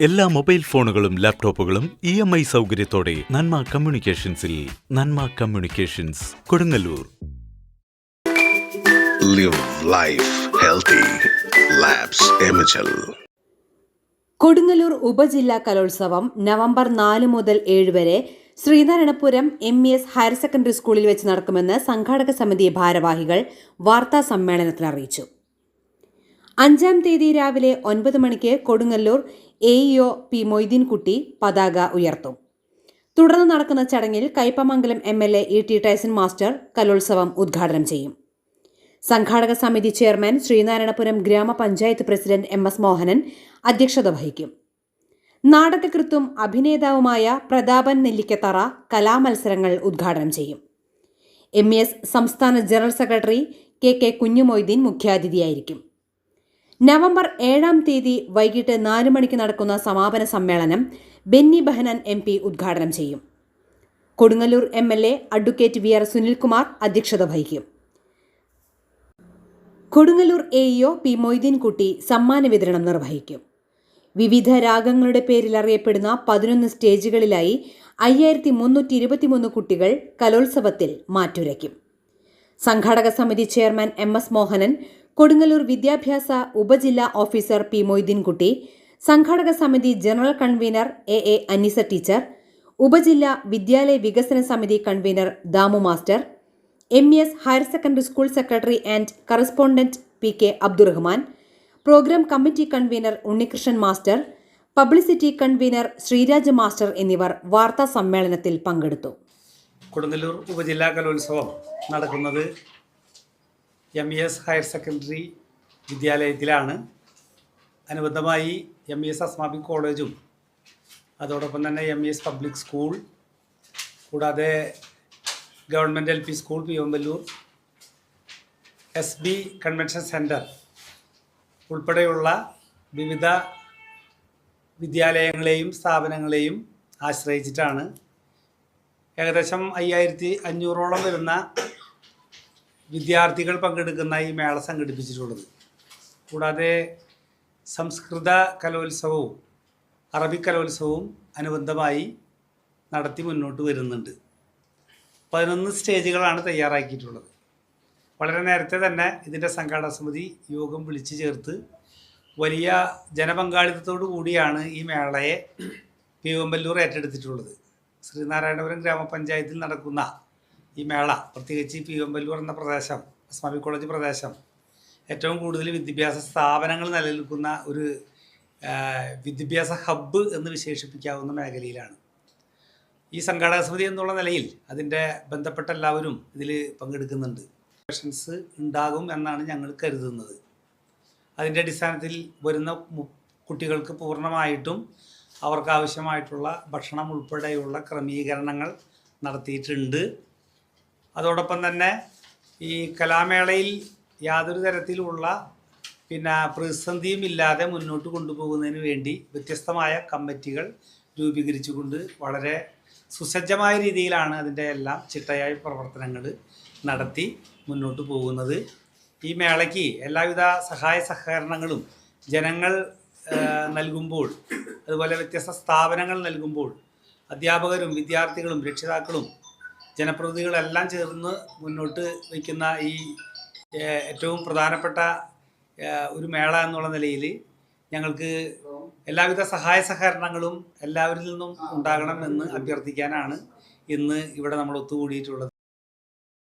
എല്ലാ മൊബൈൽ ഫോണുകളും ലാപ്ടോപ്പുകളും ഇ എം ഐ സൗകര്യത്തോടെ Nanma കമ്മ്യൂണിക്കേഷൻസിൽ Nanma communications Kodungallur. Live life healthy. Kodungallur ഉപജില്ലാ കലോത്സവം നവംബർ നാല് മുതൽ ഏഴ് വരെ Sreenarayanapuram M E S higher secondary സ്കൂളിൽ വെച്ച് നടക്കുമെന്ന് സംഘാടക സമിതി ഭാരവാഹികൾ വാർത്താ സമ്മേളനത്തിൽ അറിയിച്ചു. അഞ്ചാം തീയതി രാവിലെ ഒൻപത് മണിക്ക് Kodungallur A EO P Moideenkutty പതാക ഉയർത്തും. തുടർന്ന് നടക്കുന്ന ചടങ്ങിൽ Kaipamangalam M L A E T Tyson master കലോത്സവം ഉദ്ഘാടനം ചെയ്യും. സംഘാടക സമിതി ചെയർമാൻ ശ്രീനാരായണപുരം ഗ്രാമപഞ്ചായത്ത് പ്രസിഡന്റ് എം എസ് മോഹനൻ അധ്യക്ഷത വഹിക്കും. നാടകകൃത്തും അഭിനേതാവുമായ പ്രതാപൻ നെല്ലിക്കത്തറ കലാമത്സരങ്ങൾ ഉദ്ഘാടനം ചെയ്യും. എം എസ് സംസ്ഥാന general secretary K K Kunhumoideen മുഖ്യാതിഥിയായിരിക്കും. November ഏഴാം തീയതി വൈകിട്ട് നാല് മണിക്ക് നടക്കുന്ന സമാപന സമ്മേളനം ബെന്നി ബഹനൻ എം പി ഉദ്ഘാടനം ചെയ്യും. Kodungallur M L A advocate V R Sunilkumar അധ്യക്ഷത വഹിക്കും. Kodungallur A EO P Moideenkutty സമ്മാന വിതരണം നിർവഹിക്കും. വിവിധ രാഗങ്ങളുടെ പേരിൽ അറിയപ്പെടുന്ന പതിനൊന്ന് സ്റ്റേജുകളിലായി അയ്യായിരത്തി മുന്നൂറ്റി ഇരുപത്തിമൂന്ന് കുട്ടികൾ കലോത്സവത്തിൽ മാറ്റുരയ്ക്കും. സംഘാടക സമിതി chairman M S Mohanan Kodungallur വിദ്യാഭ്യാസ ഉപജില്ലാ ഓഫീസർ പി മൊയ്തീൻകുട്ടി സംഘാടക സമിതി general convener A A Aneesa teacher ഉപജില്ലാ വിദ്യാലയ വികസന സമിതി convener Damu master M S higher secondary school secretary and correspondent P K Abdurahman program committee convener Unnikrishnan master publicity convener Sreeraj master എന്നിവർ വാർത്താ സമ്മേളനത്തിൽ പങ്കെടുത്തു. കൊടുങ്ങല്ലൂർ ഉപജില്ലാ കലോത്സവം നടക്കുന്നത് M E S higher secondary വിദ്യാലയത്തിലാണ്. അനുബന്ധമായി എം ഇ എസ് അസ്മാബി കോളേജും അതോടൊപ്പം തന്നെ M E S public school കൂടാതെ ഗവൺമെന്റ് എൽ പി സ്കൂൾ പിയോമ്പല്ലൂർ എസ് ബി കൺവെൻഷൻ സെന്റർ ഉൾപ്പെടെയുള്ള വിവിധ വിദ്യാലയങ്ങളെയും സ്ഥാപനങ്ങളെയും ആശ്രയിച്ചിട്ടാണ്. ഏകദേശം അയ്യായിരത്തി അഞ്ഞൂറോളം വരുന്ന വിദ്യാർത്ഥികൾ പങ്കെടുക്കുന്ന ഈ മേള സംഘടിപ്പിച്ചിട്ടുള്ളത്. കൂടാതെ സംസ്കൃത കലോത്സവവും അറബി കലോത്സവവും അനുബന്ധമായി നടത്തി മുന്നോട്ട് വരുന്നുണ്ട്. പതിനൊന്ന് സ്റ്റേജുകളാണ് തയ്യാറാക്കിയിട്ടുള്ളത്. വളരെ നേരത്തെ തന്നെ ഇതിന്റെ സംഘാടക സമിതി യോഗം വിളിച്ചു ചേർത്ത് വലിയ ജനപങ്കാളിത്തത്തോടു കൂടിയാണ് ഈ മേളയെ പീവമ്പല്ലൂർ ഏറ്റെടുത്തിട്ടുള്ളത്. ശ്രീനാരായണപുരം ഗ്രാമപഞ്ചായത്തിൽ നടക്കുന്ന ഈ മേള പ്രത്യേകിച്ച് പീവമ്പല്ലൂർ എന്ന പ്രദേശം അസ്മാബി കോളേജ് പ്രദേശം ഏറ്റവും കൂടുതൽ വിദ്യാഭ്യാസ സ്ഥാപനങ്ങൾ നിലനിൽക്കുന്ന ഒരു വിദ്യാഭ്യാസ ഹബ്ബ് എന്ന് വിശേഷിപ്പിക്കാവുന്ന മേഖലയിലാണ്. ഈ സംഘാടക സമിതി എന്നുള്ള നിലയിൽ അതിന്റെ ബന്ധപ്പെട്ട എല്ലാവരും ഇതിൽ പങ്കെടുക്കുന്നുണ്ട്. സെഷൻസ് ഉണ്ടാകും എന്നാണ് ഞങ്ങൾ കരുതുന്നത്. അതിന്റെ അടിസ്ഥാനത്തിൽ വരുന്ന കുട്ടികൾക്ക് പൂർണമായിട്ടും അവർക്ക് ആവശ്യമായിട്ടുള്ള ഭക്ഷണം ഉൾപ്പെടെയുള്ള ക്രമീകരണങ്ങൾ നടത്തിയിട്ടുണ്ട്. അതോടൊപ്പം തന്നെ ഈ കലാമേളയിൽ യാതൊരു തരത്തിലുള്ള പിന്നെ പ്രതിസന്ധിയും ഇല്ലാതെ മുന്നോട്ട് കൊണ്ടുപോകുന്നതിന് വേണ്ടി വ്യത്യസ്തമായ കമ്മിറ്റികൾ രൂപീകരിച്ചുകൊണ്ട് വളരെ സുസജ്ജമായ രീതിയിലാണ് അതിന്റെ എല്ലാം ചിട്ടയായ പ്രവർത്തനങ്ങൾ നടത്തി മുന്നോട്ട് പോകുന്നത്. ഈ മേളയ്ക്ക് എല്ലാവിധ സഹായ സഹകരണങ്ങളും ജനങ്ങൾ നൽകുമ്പോൾ അതുപോലെ വ്യത്യസ്ത സ്ഥാപനങ്ങൾ നൽകുമ്പോൾ അധ്യാപകരും വിദ്യാർത്ഥികളും രക്ഷിതാക്കളും ജനപ്രതിനിധികളെല്ലാം ചേർന്ന് മുന്നോട്ട് വയ്ക്കുന്ന ഈ ഏറ്റവും പ്രധാനപ്പെട്ട ഒരു മേള എന്നുള്ള നിലയിൽ ഞങ്ങൾക്ക് എല്ലാവിധ സഹായ സഹകരണങ്ങളും എല്ലാവരിൽ നിന്നും ഉണ്ടാകണം എന്ന് അഭ്യർത്ഥിക്കാനാണ് ഇന്ന് ഇവിടെ നമ്മൾ ഒത്തുകൂടിയിട്ടുള്ളത്.